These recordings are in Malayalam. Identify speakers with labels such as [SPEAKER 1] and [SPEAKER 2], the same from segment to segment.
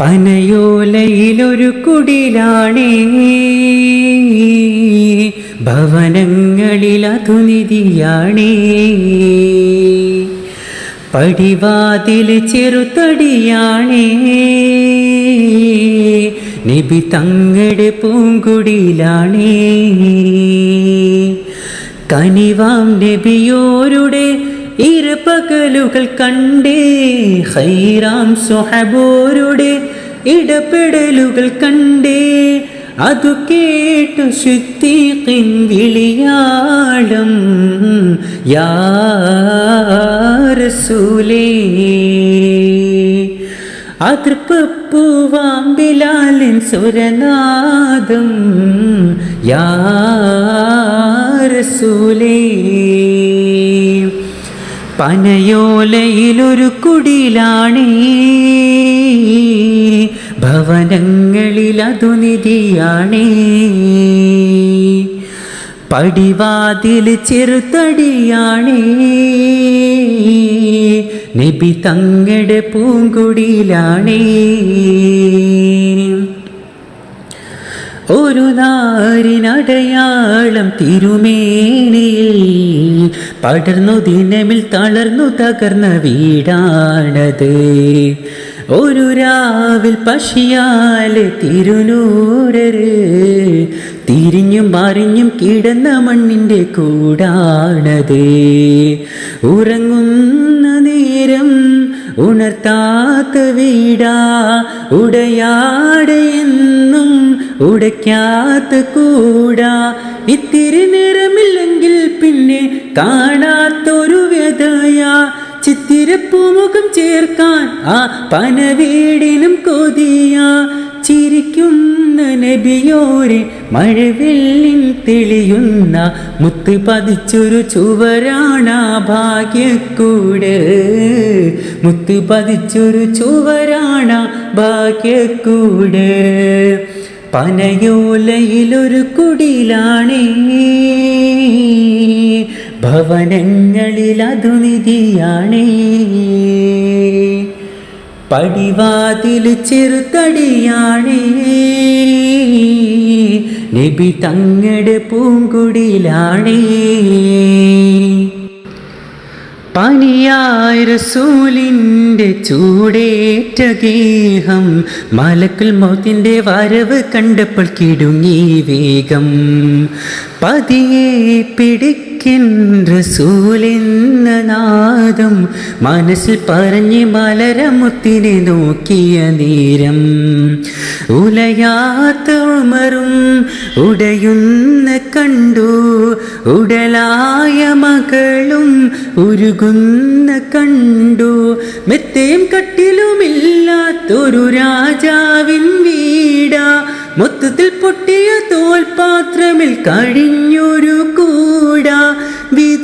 [SPEAKER 1] പനയോലയിലൊരു കുടിലാണേ. ഭവനങ്ങളിൽ അതുനിധിയാണേ പടിവാതിൽ ചെറുതടിയാണേ. നബി തങ്ങളുടെ പൂങ്കുടിയിലാണേ കനിവാം നബിയോരുടെ ഇരപകലുകൾ കണ്ടേ ഹൈറാം സുഹബോരുടെ ഇടപെടലുകൾ കണ്ടേ. അതു കേട്ടു ശുദ്ധീഖിൻ വിളിയാളം അതൃപ്പുവാം ബിലാലിൻ സുരനാദം യാറസൂലേ പനയോലയിലൊരു കുടിലാണേ. ഭവനങ്ങളിൽ അതുനിധിയാണേ പടിവാതിൽ ചെറുതടിയാണേ. നബി തങ്ങളുടെ പൂങ്കുടിയിലാണേ ഒരു നാരിനടയാളം തിരുമേനിയിൽ പടർന്നു ദിനമിൽ തളർന്നു തകർന്ന വീടാണത്. ഒരു രാവിൽ പശിയാലെ തിരുനൂരര് തിരിഞ്ഞും മറിഞ്ഞും കിടന്ന മണ്ണിന്റെ കൂടാണത്. ഉറങ്ങുന്ന നേരം ഉണർത്താത്ത വീടാ. ഉടയാടയെന്നും ഉടയ്ക്കാത്ത കൂടാ. ഇത്തിരി നിറമില്ലെങ്കിൽ പിന്നെ കാണാത്തൊരു വ്യതയാ. ചിത്തിരപ്പൂമുഖം ചേർക്കാൻ ആ പനവീടിനും കൊതിയ. ചിരിക്കുന്ന നബിയോരെ മഴവെള്ളിൻ തെളിയുന്ന മുത്ത് പതിച്ചൊരു ചുവരാണ ഭാഗ്യക്കൂട്. മുത്ത് പതിച്ചൊരു ചുവരാണ ഭാഗ്യക്കൂട്. പനയോലയിലൊരു കുടിലാണേ. ഭവനങ്ങളിൽ അതുനിധിയാണേ പടിവാതിൽ ചെറുതടിയാണേ. നബി തങ്ങടെ പൂങ്കുടിയിലാണേ റസൂലിന്റെ ചൂടേറ്റ ഗേഹം മലക്കുൽ മൗത്തിന്റെ വരവ് കണ്ടപ്പോൾ കിടുങ്ങി വേഗം പതിയെ റസൂലെന്ന നാദം മനസ്സിൽ പറഞ്ഞ് മലരമുത്തിനെ നോക്കിയ നേരം ഉലയാത്ത ഉമറും ഉടയുന്ന കണ്ടു ഉടലായ മകളും ഉരുകുന്ന കണ്ടു മെത്തേം കട്ടിലുമില്ലാത്തൊരു രാജാവിൻ വീടാ മൊത്തത്തിൽ പൊട്ടിയ തോൽപാത്രമിൽ കഴിഞ്ഞൊരു കൂട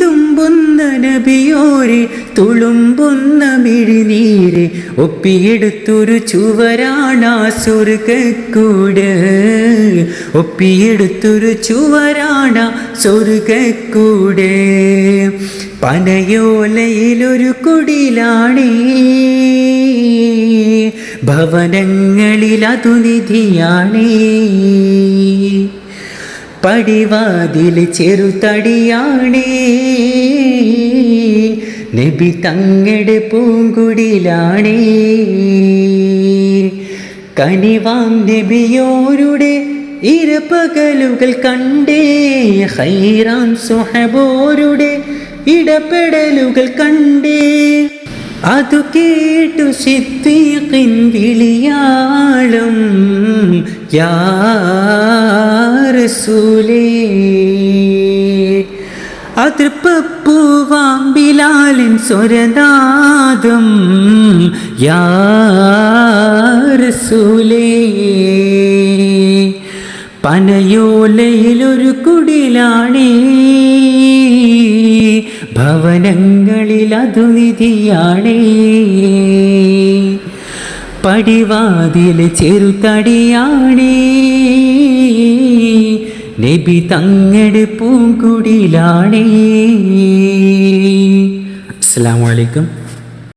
[SPEAKER 1] വിതുമ്പുന്ന നബിയോരെ തുളുമ്പുന്ന മിഴിനീരെ ഒപ്പിയെടുത്തൊരു ചുവരാണാ സ്വർഗക്കൂട് ഒപ്പിയെടുത്തൊരു ചുവരാണ സ്വർഗക്കൂട് പനയോലയിലൊരു കുടിലാണേ ഭവനങ്ങളിൽ അതുനിധിയാണേ പടിവാതിൽ ചെറുതടിയാണേ. നബി തങ്ങട് പൂങ്കുടിലാണേ. കനിവാം നബിയോരുടെ ഇരപ്പകലുകൾ കണ്ടേ. ഹൈറാം സുഹബോരുടെ ഇടപെടലുകൾ കണ്ടേ. അതു കേട്ടു സിദ്ദീഖിൻ വിളിയാളം. യാറസൂലേ അതൃപ്പൂവാമ്പിലാലിൻ സ്വരനാദം. യാസൂലേ പനയോലയിലൊരു കുടിലാണേ. ഭവനങ്ങളിൽ അതുനിധിയാണേ പടിവാതിൽ ചെറുതടിയാണേ. നബി തങ്ങട് പൂങ്കുടിലാണേ. അസ്സാം വലൈക്കും